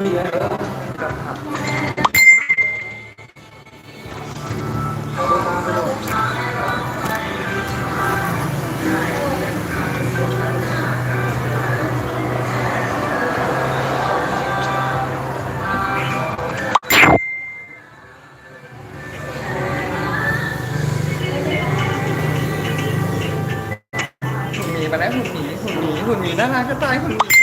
หุ่นหมีมาแล้วหุ่นหมีหุ่นหมีหุ่นหมีน่ารักก็ตายหุ่นหมี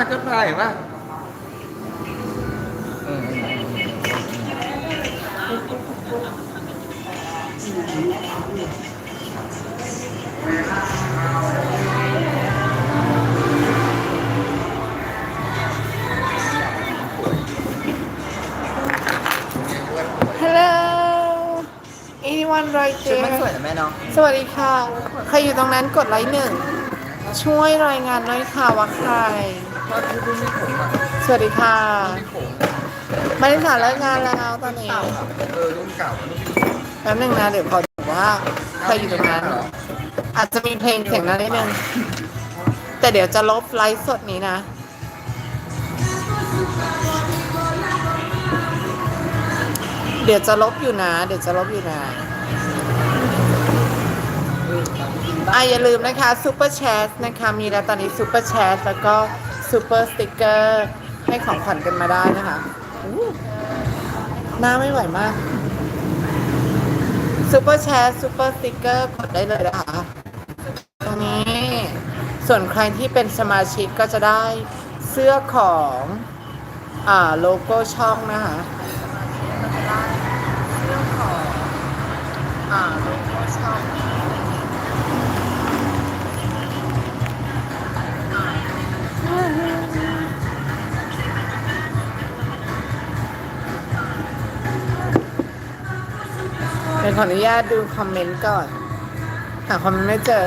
ารักก็ตายเห็นปะเออเออฮัลโหล anyone right ชุดมัน there สวยนะแม่เนาะสวัสดีค่ะ ใครอยู่ตรงนั้นกดไลค์หนึ่ง ช่วยรายงานหน่อยค่ะว่าใคร สวัสดีค่ะมีผมมาริสาเลิกงานแล้วตอนนี้เออรุ่นเก่าแป๊บหนึงนะเดี๋ยวขอดูว่าใครอยู่ตรงนั้นเหรออาจจะมีเพลงเสียงนั้นนิดนึงแต่เดี๋ยวจะลบไลฟ์สดนี้นะเดี๋ยวจะลบอยู่นะ เดี๋ยวจะลบอยู่นะอะอย่าลืมนะคะซูเปอร์แชทนะคะ มีแล้วตอนนี้ซูเปอร์แชทแล้วก็ ซูเปอร์สติกเกอร์ให้ของขวัญกันมาได้นะคะหน้าไม่ไหวมากซูเปอร์แชทซูเปอร์สติกเกอร์กดได้เลยนะคะตรงนี้ ส่วนใครที่เป็นสมาชิกก็จะได้เสื้อของอ่าโลโก้ช่องนะคะเสื้อของอ่าโลโก้ช่อง เดี๋ยวขออนุญาตดูคอมเมนต์ก่อน หาคอมเมนต์ไม่เจอ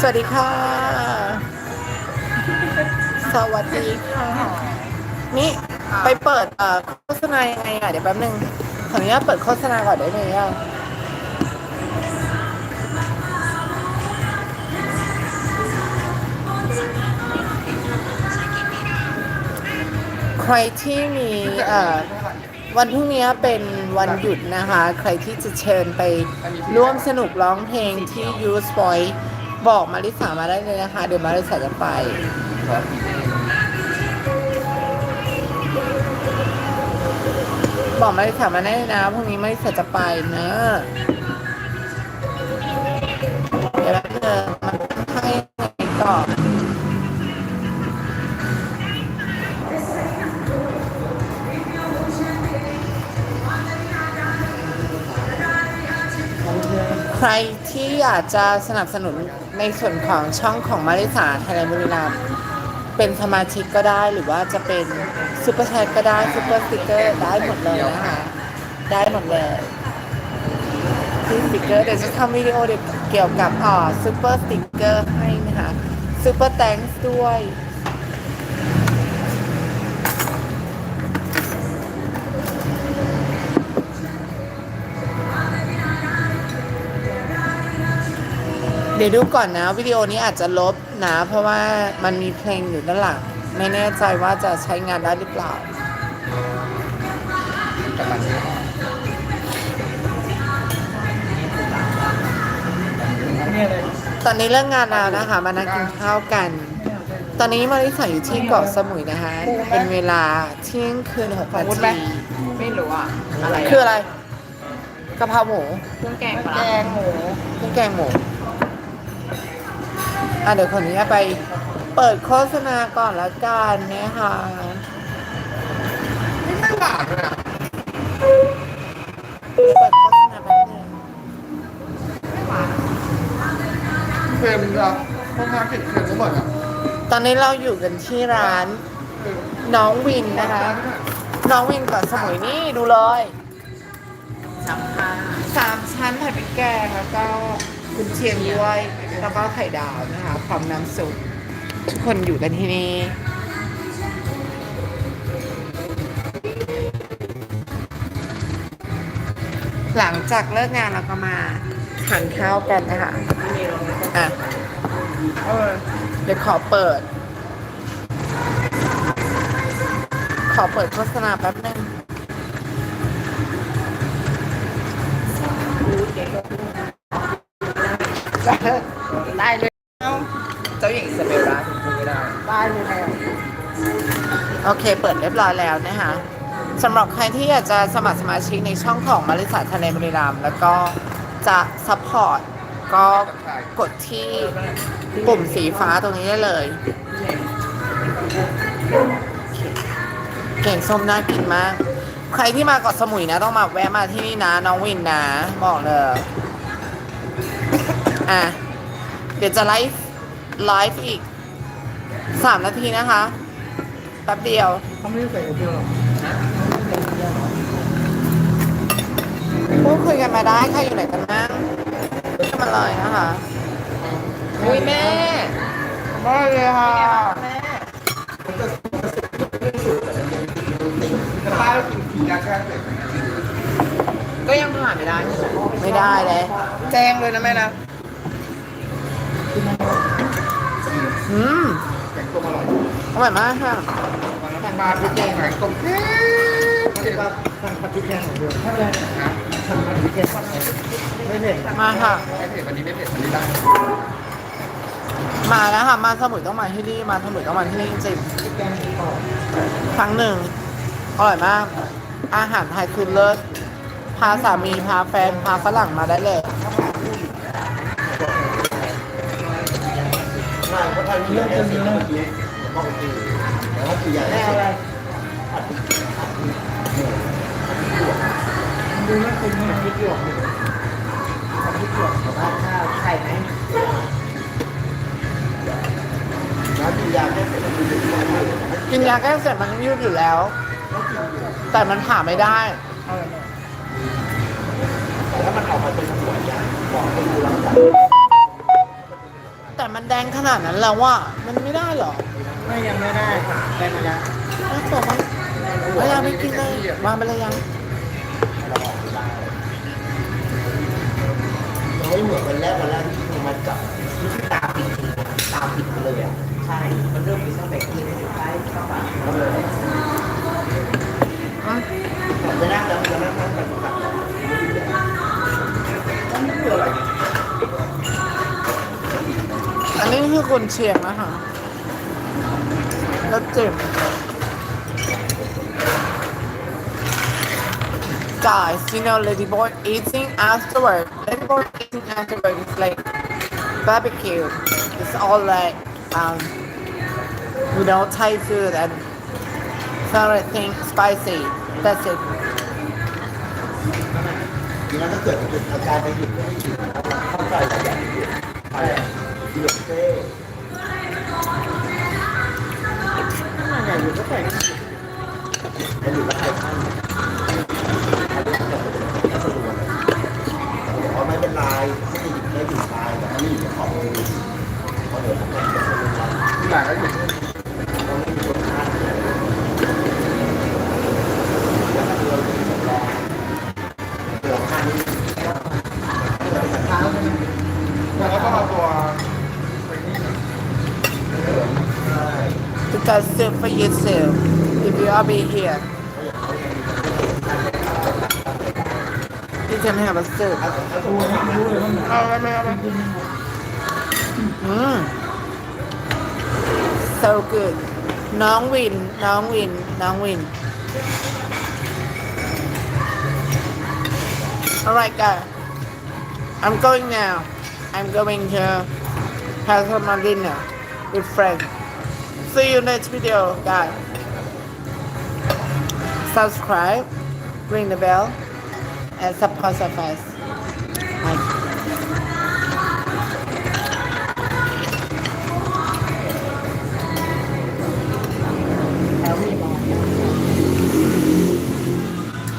สวัสดีค่ะ สวัสดีค่ะ นี่ไปเปิดโฆษณายังไงอะ เดี๋ยวแป๊บนึง ขออนุญาตเปิดโฆษณาก่อนได้ไหมอะ ใครที่มีวันพรุ่งนี้เป็นวันหยุดนะคะ ใครที่จะเชิญไปร่วมสนุกร้องเพลงที่ u s p o i บอกมาริสามาได้เลยนะคะ เดี๋ยวมาริสาจะไปบอกมาริสามาได้นะพรุ่งนี้มาริสาจะไปนะเดี๋ยวแป๊บนึง รที่อยากจะสนับสนุนในส่วนของช่องของมาริสาไทยแลนด์บุรีรัมย์เป็นสมาชิกก็ได้หรือว่าจะเป็นซูเปอร์แชทก็ได้ซูเปอร์สติกเกอร์ได้หมดเลยนะคะได้หมดเลยที่สติกเกอร์เดี๋ยวจะทำวิดีโอเกี่ยวกับอ่าซูเปอร์สติกเกอร์ให้นะคะซูเปอร์แตงด้วย เดี๋ยวดูก่อนนะ วิดีโอนี้อาจจะลบนะ เพราะว่ามันมีเพลงอยู่ด้านหลังไม่แน่ใจว่าจะใช้งานได้หรือเปล่ากับมันนี้เนี่ยเลยตอนนี้เลิกงานแล้วนะคะ มานั่งกินข้าวกัน ตอนนี้มาริสาอยู่ที่เกาะสมุยนะคะ เป็นเวลาเที่ยงคืนหกนาทีไม่รู้อะอะไรคืออะไรกะเพราหมูเครื่องแกงปลาแกงหมูเครื่องแกงหมู อะเดี๋ยวคนนี้ไปเปิดโฆษณาก่อนละกันนะคะไม่ไม่หวานเลยอะเดี๋ยวเปิดโฆษณาแป๊บนึงเค็มจ้ะพวกค้าเผ็ดเค็มทั้งหมดอะตอนนี้เราอยู่กันที่ร้านน้องวินนะคะ น้องวินเก่อนสมุยนี่ดูเลยสามพันสามชั้นผัดพริกแกงแล้วก็ กุนเชียงด้วย แล้วก็ไข่ดาวนะคะพร้อมน้ำซุปทุกคนอยู่กันที่นี่หลังจากเลิกงานเราก็มาทานข้าวกันนะคะอะเดี๋ยวขอเปิด ขอเปิดโฆษณาแป๊บนึง ได้เลยเอ้าเจ้าหญิงอิซาเบลล่าถึงพูดไม่ได้ ได้เลยแล้วโอเค เปิดเรียบร้อยแล้วนะคะสำหรับใครที่อยากจะสมัครสมาชิกในช่องของบริษัททะเลบริรามย์แล้วก็จะซัพพอร์ตก็กดที่ปุ่มสีฟ้าตรงนี้ได้เลย เก่งส้มน่ากินมาก ใครที่มาเกาะสมุยนะ ต้องมาแวะมาที่นี่นะ น้องวินนะ บอกเลย อะ เดี๋ยวจะไลฟ์ไลฟ์อีกสามนาทีนะคะแป๊บเดียวเขาไม่ได้ใส่เดียวหรอกพูดคุยกันมาได้ใครอยู่ไหนกันนะพูดมาเลยนะคะอุ้ยแม่ได้เลยค่ะแม่แต่ป้าเรากินทีนะแค่เสร็จก็ยังผ่านไม่ได้ ไม่ได้เลย แจ้งเลยนะแม่นะ อืมแกงต้มอร่อยอร่อยมากค่ะทางบ้านพี่แกงแกงต้มเค็มเค็มทางผัดพริกแกงของเดิมถ้าเลยนะทางผัดพริกแกงไม่เผ็ดมาค่ะไม่เผ็ดวันนี้ไม่เผ็ดวันนี้ได้มาแล้วค่ะมาสมุยต้องมาที่นี่มาสมุยต้องมาที่นี่จริงพริกแกงที่ออกๆครั้งหนึ่งอร่อยมาก อาหารไทยคือเลิศพาสามีพาแฟนพาฝรั่งมาได้เลย ช่เพราะไทยมีเรื่องจะมีเรื่องเยอะก็โอเคแต่ว่าคือใหญ่แน่อะไรผัดพริกผัดพริกหยวกดูน่ากินมากพริกหยวกผัดพริกหยวกกับราดข้าวไข่ไหมร้านมียาแค่เป็นมีถึงวันเลยกินยาแก้เสร็จมันยืดอยู่แล้ว แต่มันผ่าไม่ได้แต่ถ้ามันออกมาเป็นสวยอย่างบอกให้ดูรังสรรแต่ มันแดงขนาดนั้นแล้วว่า มันไม่ได้หรอไม่ยังไม่ได้ค่ะได้มาแล้วเอ้าบอกมันแล้วยังไม่กินเลยวางไปเลยยังเราออกไม่ได้เราไม่เหมือนวันแรกวันแรกที่มันจับที่ตาปิดตาปิดไปเลยอะใช่มันเริ่มมีตั้งแต่คืนสุดท้ายเข้าปากแล้วเลยอะไม่น่าจะมั คือกุนเชียงนะคะแล้วเจ็บ Guys, you know, Ladyboy eating afterward. Ladyboy eating afterward is like barbecue. It's all like, um, you know, Thai food and favorite thing spicy. That's it. ทีนั้นถ้าเกิดเป็นอาการไปหยุดก็ไม่หยุดเข้าใจแต่อย่างหยุดไป หยุดเซ่ไม่หยุดก็ไปมั Because still for yourself. If you all be here, you can have a soup. เอาแล้วไม่เอาแล้ว Mm. So good. น้องวิน น้องวิน น้องวิน Alright guys. I'm going now. I'm going to have some dinner with friends. See you next video, guys. Subscribe, ring the bell, and support us.